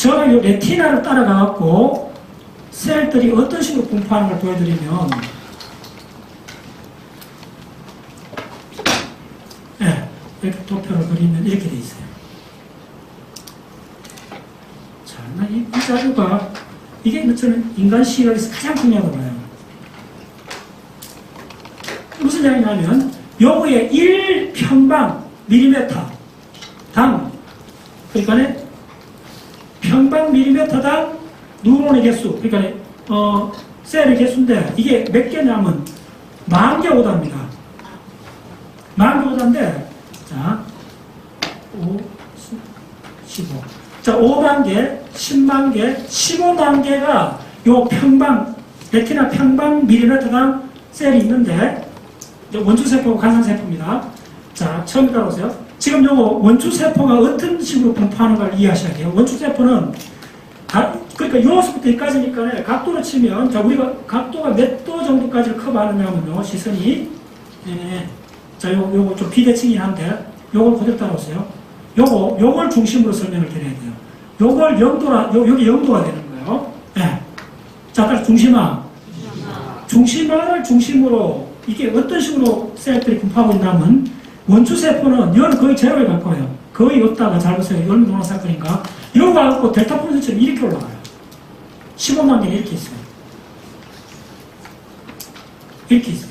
저는 이 레티나를 따라가갖고 셀들이 어떤 식으로 분포하는 걸 보여드리면 예, 이렇게 도표를 그리면 이렇게 돼 있어요. 자, 나이 이 자료가 이게 저는 인간 시각에서 가장 중요하다고 봐요. 무슨 이야기냐면 요거의 1평방 밀리미터 당 그러니까 평방 밀리미터당 뉴런의 개수 그러니까 어, 셀의 개수인데 이게 몇 개냐면 만 개 오답니다. 만 개 오답인데 자 5, 15. 자, 5만 개, 10만 개, 15만 개가 요 평방, 레티나 평방 밀리미터당 셀이 있는데 원주세포, 간상세포입니다. 자, 처음 따라오세요. 지금 요거 원주세포가 어떤 식으로 분포하는 걸 이해하셔야 돼요. 원주세포는 가, 그러니까 요서부터 여기까지니까 각도로 치면 자 우리가 각도가 몇 도 정도까지 커버하느냐면요 시선이 예, 자 요, 요거 좀 비대칭이긴 한데 요걸 그대로 따라오세요. 요거 요걸 중심으로 설명을 드려야 돼요. 요걸 0도라 요, 여기 0도가 되는 거예요. 예. 자, 따라서 중심화. 중심화를 중심으로 이게 어떤 식으로 셀들이 분포하고 있냐면 원주세포는 열 거의 제로에 가까워요. 거의 없다가 잘 보세요. 열 노란 사건인가. 이거 가고 델타 폰트처럼 이렇게 올라가요. 15만 개는 이렇게 있어요. 이렇게 있어요.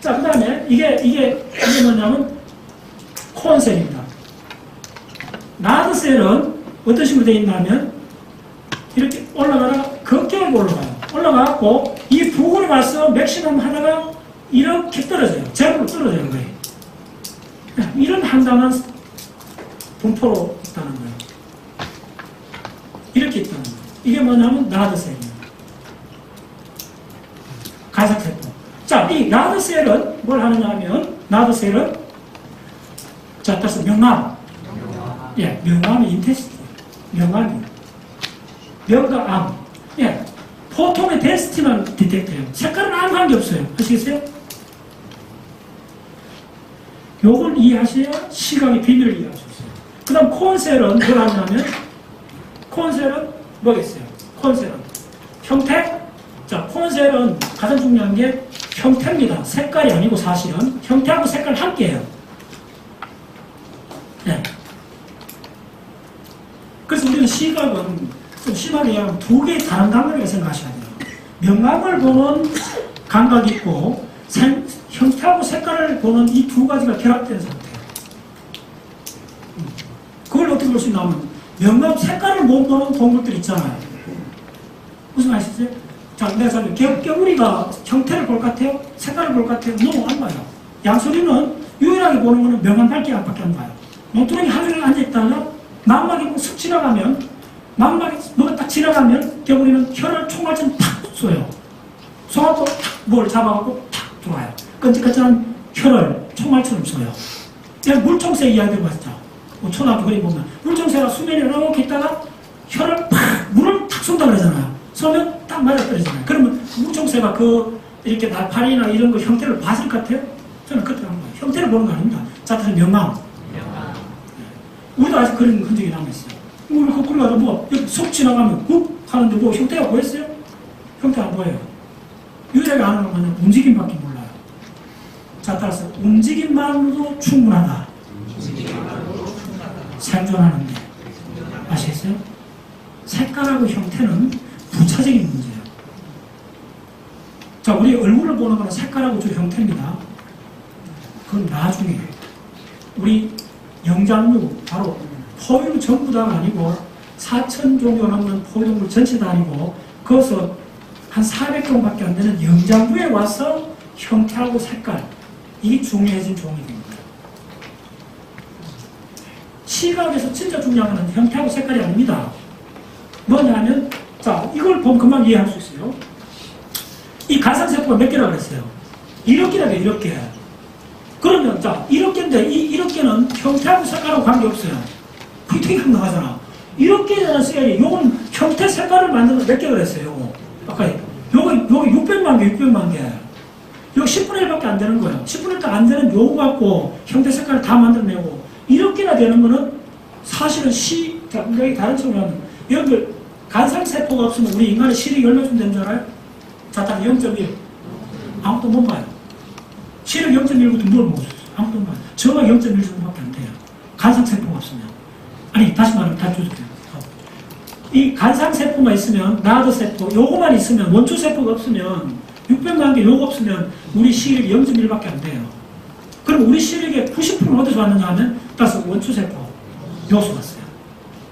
자, 그 다음에 이게, 이게, 이게 뭐냐면 코언셀입니다. 나드셀은 어떤 식으로 되어 있냐면 이렇게 올라가다가 극격하게 올라가요. 올라가고 이 부분에 와서 맥시멈 하다가 이렇게 떨어져요. 제로로 떨어지는 거예요. 이런 한단한 분포로 있다는 거예요. 이렇게 있다는 거예요. 이게 뭐냐면 나드셀입니다. 가삭세포. 자, 이 나드셀은 뭘 하느냐 하면 나드셀은 자, 따라서 명암. 예, 명암이 인테스트. 명암이에요. 명과 암. 예, 포톰의 데스티만 디텍트해요. 색깔은 아무 관계 없어요. 아시겠어요? 요걸 이해하셔야 시각의 비밀을 이해할 수 있어요. 그 다음 콘셀은 뭘 하냐면 콘셀은 뭐겠어요? 콘셀은 형태? 자, 콘셀은 가장 중요한 게 형태입니다. 색깔이 아니고 사실은 형태하고 색깔 함께해요. 네. 그래서 우리는 시각은 좀 심하게 얘기하면 두 개의 다른 감각이라고 생각하셔야 돼요. 명암을 보는 감각이 있고 생- 형태하고 색깔을 보는 이 두 가지가 결합된 상태예요. 음. 그걸 어떻게 볼 수 있냐면 명암 색깔을 못 보는 동물들 있잖아요. 무슨 말이시죠? 자, 내가 설명. 개, 개구리가 형태를 볼 것 같아요? 색깔을 볼 것 같아요? 너무 안 봐요. 양소리는 유일하게 보는 거는 명암 밝기밖에 안 봐요. 몸뚱이 하늘에 앉아있다가 망막이 쓱 지나가면 망막이 뭐가 딱 지나가면 개구리는 혀를 총알처럼 탁 쏘요. 쏘고 탁뭘 잡아갖고 탁 들어와요. 끈적끈적한 혀를 총알처럼 쏘요. 그냥 물총새 이야기를 봤죠. 뭐 초등학교 그림 보면 물총새가 수면에 이렇게 있다가 혀를 팍 물을 탁 쏜다 그러잖아요. 쏘면 딱 맞아 떨어지잖아요. 그러면 물총새가 그 이렇게 나팔이나 이런 거 형태를 봤을 것 같아요? 저는 그때 한 거예요. 형태를 보는 거 아닙니다. 자, 그래서 명암. 우리도 아직 그런 흔적이 남아있어요. 우리 거꾸로 가서 뭐, 속 지나가면 꾹 하는데 뭐 형태가 보였어요? 형태 안 보여요. 유일하게 아는 건 뭐냐면 움직임밖에 몰라요. 자, 따라서 움직임만으로도 충분하다. 생존하는데. 아시겠어요? 색깔하고 형태는 부차적인 문제예요. 자, 우리 얼굴을 보는 거는 색깔하고 주 형태입니다. 그건 나중에 우리 영장류 바로 포유 전부 다가 아니고 4천 종류 넘는 포유물 전체 다 아니고 거기서 한 400종밖에 안 되는 영장류에 와서 형태하고 색깔 이게 중요해진 종이 됩니다. 시각에서 진짜 중요한 건 형태하고 색깔이 아닙니다. 뭐냐면 자 이걸 보면 금방 이해할 수 있어요. 이 가상세포가 몇 개라고 그랬어요? 이렇게 라고 해요, 이렇게. 그러면 자 이렇게인데 이 이렇게는 형태하고 색깔하고 관계없어요. 되게 황당하잖아. 이렇게 되는 셀이 요건 형태 색깔을 만드는 몇 개가 그랬어요. 요거. 아까 요거 요거 600만 개, 600만 개. 요 10분의 1밖에 안 되는 거예요. 10분의 1도 안 되는 요거 갖고 형태 색깔을 다 만들어내고 이렇게나 되는 거는 사실은 시 자, 여기 다른 하면, 여러분들, 간상세포가 없으면 우리 인간의 시력이 얼마쯤 되는 줄 알아요? 자, 딱 0.1. 아무도 못 봐요. 시력 0.1부터 뭘못 봤어요? 아무도 못 봐요. 정확 0.1 정도밖에 안 돼요. 간상세포가 없으면. 아니, 다시 말하면 다 줄게요. 이 간상세포만 있으면, 나드세포, 요거만 있으면, 원초세포가 없으면, 600만 개 요거 없으면, 우리 시력이 0.1밖에 안 돼요. 그럼 우리 시력의 90%는 어디서 왔느냐 하면, 따라서 원초세포, 요소 왔어요.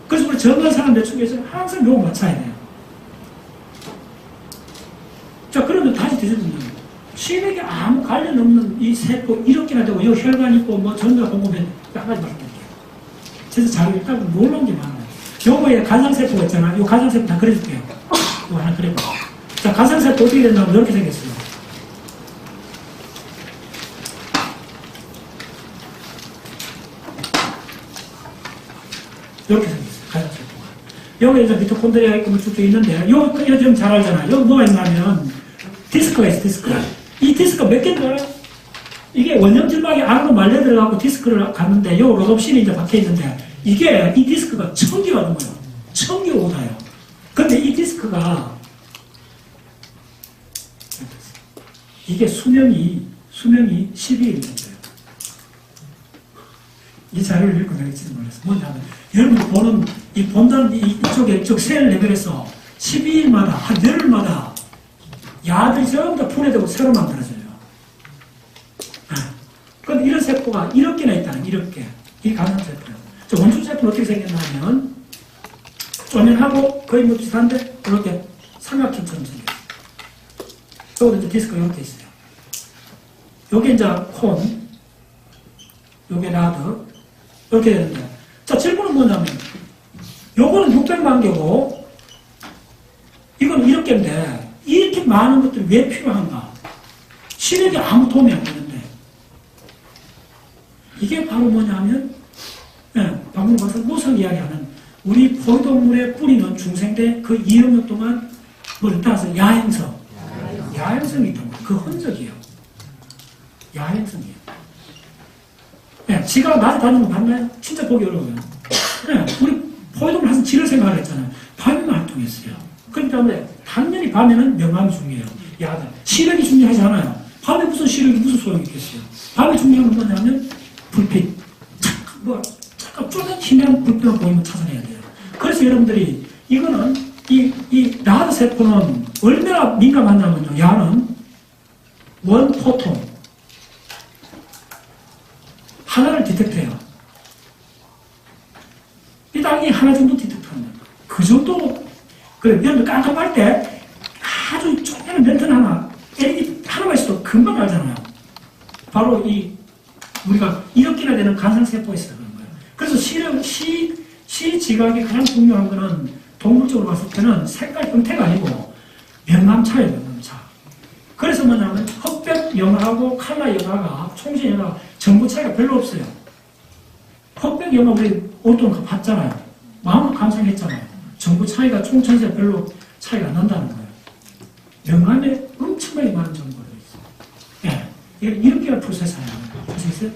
그래서 우리 정말 사람들 중에서 항상 요거 맞춰야 돼요. 자, 그러면 다시 뒤집으면, 시력에 아무 관련 없는 이 세포 이렇게나 되고, 여기 혈관 있고, 뭐 전자 공급에 몇 가지 말씀드릴게요. 그래서 자료 일단 놀라운 게 많아요. 요거에 간상세포가 있잖아. 요 간상세포 다 그려줄게요. 이거 하나 그려봐. 자, 간상세포 어떻게 된다면 이렇게 생겼어요. 이렇게 생겼어요. 간상세포가. 여기 이제 미토콘드리아 있고 뭐 쭉쭉 있는데, 요, 좀잘 알잖아. 여기 뭐가 있냐면, 디스크가 있어, 디스크. 이 디스크가 몇 개인지 알아요? 이게 원형질막이 안으로 말려 들어가고 디스크를 갔는데, 요 로돔신이 이제 박혀 있는데, 이게, 이 디스크가 천 개가 넘어요. 천 개가 오다요. 근데 이 디스크가, 이게 수명이, 수명이 12일 정도예요. 이 자료를 읽고 지금 몰랐어. 뭐냐면, 여러분 보는, 이 본다는 이- 이쪽에, 이쪽 셀 레벨에서 12일마다, 한 열흘마다 야들이 전부 다 분해되고 새로 만들어져요. 근데 이런 세포가 이렇게나 있다는, 이렇게. 이 간암세포예요. 저 원초세포는 어떻게 생겼냐면, 쪼면하고 거의 뭐 비슷한데, 이렇게 삼각형처럼 여기도 이제 디스크가 이렇게 있어요. 요게 이제 콘, 요게 라드, 이렇게 되는데. 자, 질문은 뭐냐면, 요거는 600만 개고, 이건 이렇게인데, 이렇게 많은 것들이 왜 필요한가? 시력에 아무 도움이 안 되는데. 이게 바로 뭐냐면, 예, 방금 봐서 무성 이야기하는 우리 포유동물의 뿌리는 중생대 그 2억 년 동안 뭘 따라서 야행성, 야행성이 있던 거예요. 그 흔적이에요. 야행성이에요. 예, 지가 낮에 다니는 거 봤나요? 진짜 보기 어려워요. 예, 우리 포유동물 항상 지를 생각을 했잖아요. 밤에만 안 통했어요. 그렇기 때문에 당연히 밤에는 명암이 중요해요. 야들. 시력이 중요하지 않아요. 밤에 무슨 시력이 무슨 소용이 있겠어요. 밤에 중요한 건 뭐냐면 불빛. 잠깐 뭐 잠깐 쪼는 희미한 불빛을 보이면 찾아내야 돼요. 그래서 여러분들이 이거는 이, 이 라드 세포는 얼마나 민감하냐면요. 야는 원 포톤 하나를 디텍트해요. 이 땅이 하나 정도 거예요. 그 정도 그래 여러분 깜깜할 때 아주 조그마한 랜턴 하나 LED 하나만 있어도 금방 알잖아요. 바로 이 우리가 이렇게나 되는 간상세포가 있어서 그런 거예요. 그래서 시력, 시, 시 지각이 가장 중요한 거는 동물적으로 봤을 때는 색깔 형태가 아니고 명암차예요, 명암차. 그래서 뭐냐면 흑백 영하고 칼라 영하가 총신 영하 정보 차이가 별로 없어요. 흑백 영하 우리 오랫동안 봤잖아요. 마음을 감상했잖아요. 정보 차이가 총천세 별로 차이가 안 난다는 거예요. 명암에 엄청나게 많은 정보가 있어요. 예. 이렇게 프로세스예요. 아시겠어요?